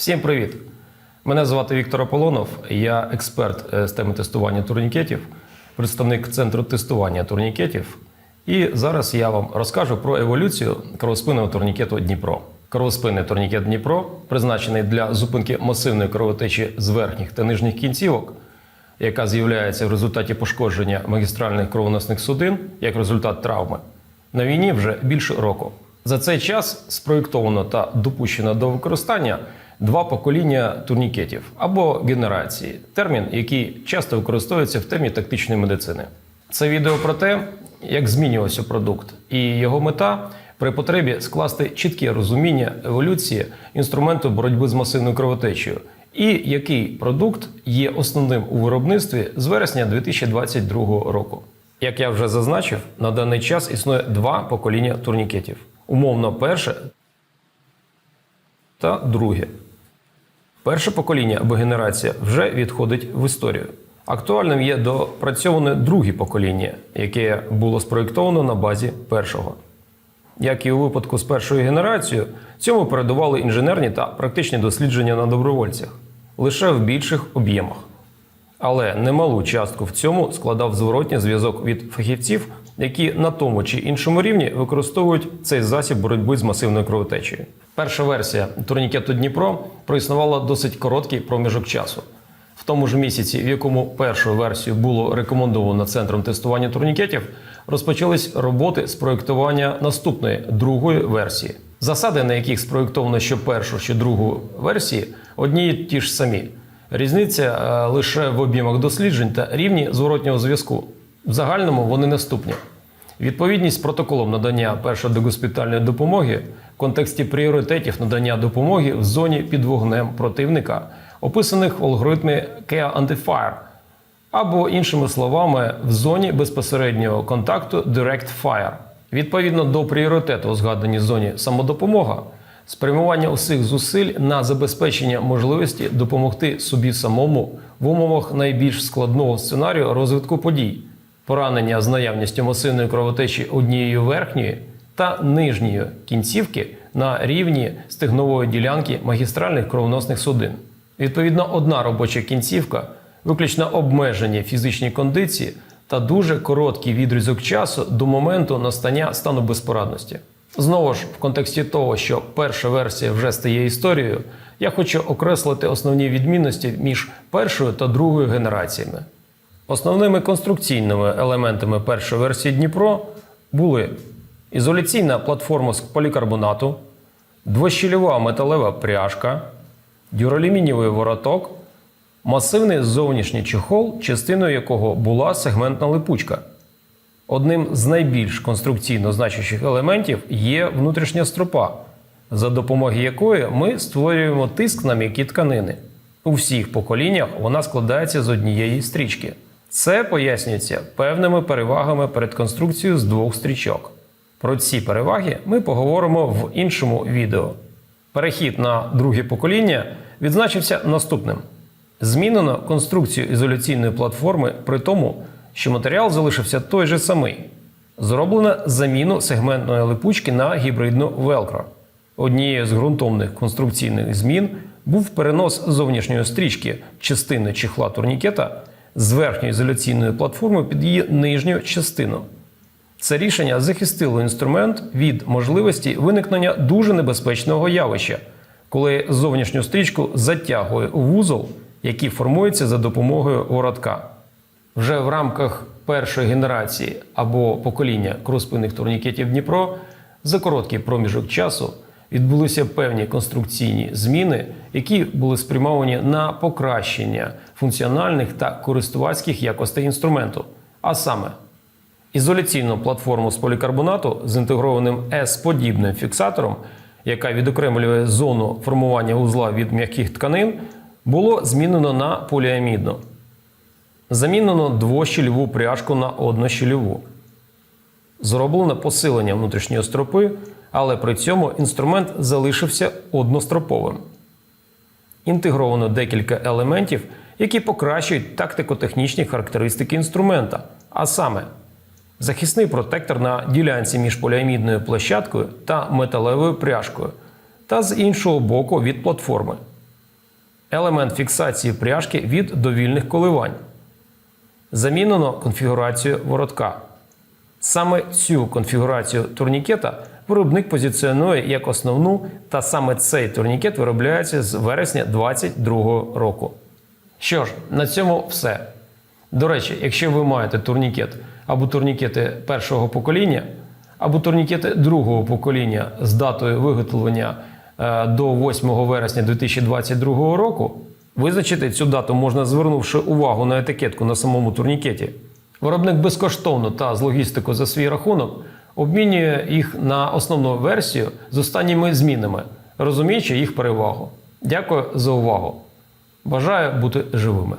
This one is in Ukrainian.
Всім привіт! Мене звати Віктор Аполонов, я експерт е, з теми тестування турнікетів, представник центру тестування турнікетів. І зараз я вам розкажу про еволюцію кровоспинного турнікету Дніпро. Кровоспинний турнікет Дніпро призначений для зупинки масивної кровотечі з верхніх та нижніх кінцівок, яка з'являється в результаті пошкодження магістральних кровоносних судин як результат травми. На війні вже більше року. За цей час спроєктовано та допущено до використання два покоління турнікетів або генерації термін, який часто використовується в темі тактичної медицини. Це відео про те, як змінювався продукт, і його мета при потребі скласти чітке розуміння еволюції інструменту боротьби з масивною кровотечею, і який продукт є основним у виробництві з вересня 2022 року. Як я вже зазначив, на даний час існує два покоління турнікетів: умовно перше та друге. Перше покоління або генерація вже відходить в історію. Актуальним є допрацьоване друге покоління, яке було спроєктовано на базі першого. Як і у випадку з першою генерацією, цьому передували інженерні та практичні дослідження на добровольцях лише в більших об'ємах. Але немалу частку в цьому складав зворотній зв'язок від фахівців, які на тому чи іншому рівні використовують цей засіб боротьби з масивною кровотечею. Перша версія турнікету Дніпро проіснувала досить короткий проміжок часу. В тому ж місяці, в якому першу версію було рекомендовано центром тестування турнікетів, розпочались роботи з проєктування наступної другої версії. Засади, на яких спроєктовано що першу, що другу версії, одні й ті ж самі. Різниця е, лише в об'ємах досліджень та рівні зворотнього зв'язку. В загальному вони наступні. Відповідність протоколом надання першої догоспітальної допомоги в контексті пріоритетів надання допомоги в зоні під вогнем противника, описаних в алгоритмі Care Under Fire, або іншими словами, в зоні безпосереднього контакту Direct Fire. Відповідно до пріоритету у згаданій зоні самодопомога, спрямування усіх зусиль на забезпечення можливості допомогти собі самому в умовах найбільш складного сценарію розвитку подій, поранення з наявністю масивної кровотечі однієї верхньої та нижньої кінцівки на рівні стегнової ділянки магістральних кровоносних судин. Відповідно, одна робоча кінцівка, виключно обмежені фізичні кондиції та дуже короткий відрізок часу до моменту настання стану безпорадності. Знову ж, в контексті того, що перша версія вже стає історією, я хочу окреслити основні відмінності між першою та другою генераціями. Основними конструкційними елементами першої версії Дніпро були ізоляційна платформа з полікарбонату, двощільова металева пряжка, дюралюмінієвий вороток, масивний зовнішній чехол, частиною якого була сегментна липучка. Одним з найбільш конструкційно значущих елементів є внутрішня стропа, за допомогою якої ми створюємо тиск на м'які тканини. У всіх поколіннях вона складається з однієї стрічки. Це пояснюється певними перевагами перед конструкцією з двох стрічок. Про ці переваги ми поговоримо в іншому відео. Перехід на друге покоління відзначився наступним: змінено конструкцію ізоляційної платформи при тому, що матеріал залишився той же самий. Зроблено заміну сегментної липучки на гібридну велкро. Однією з ґрунтовних конструкційних змін був перенос зовнішньої стрічки частини чехла турнікета з верхньої ізоляційної платформи під її нижню частину. Це рішення захистило інструмент від можливості виникнення дуже небезпечного явища, коли зовнішню стрічку затягує вузол, який формується за допомогою воротка. Вже в рамках першої генерації або покоління круспинних турнікетів Дніпро за короткий проміжок часу відбулися певні конструкційні зміни, які були спрямовані на покращення функціональних та користувацьких якостей інструменту, а саме ізоляційну платформу з полікарбонату з інтегрованим S-подібним фіксатором, яка відокремлює зону формування узла від м'яких тканин, було змінено на поліамідну. Замінено двощільову пряжку на однощільову. Зроблено посилення внутрішньої стропи, але при цьому інструмент залишився одностроповим. Інтегровано декілька елементів, які покращують тактико-технічні характеристики інструмента, а саме захисний протектор на ділянці між поліамідною площадкою та металевою пряжкою, та з іншого боку від платформи. елемент фіксації пряжки від довільних коливань. Замінено конфігурацію воротка. Саме цю конфігурацію турнікета виробник позиціонує як основну, та саме цей турнікет виробляється з вересня 2022 року. Що ж, на цьому все. До речі, якщо ви маєте турнікет або турнікети першого покоління, або турнікети другого покоління з датою виготовлення е, до 8 вересня 2022 року, визначити цю дату можна звернувши увагу на етикетку на самому турнікеті. Виробник безкоштовно та з логістикою за свій рахунок обмінює їх на основну версію з останніми змінами, розуміючи їх перевагу. Дякую за увагу. Бажаю бути живими.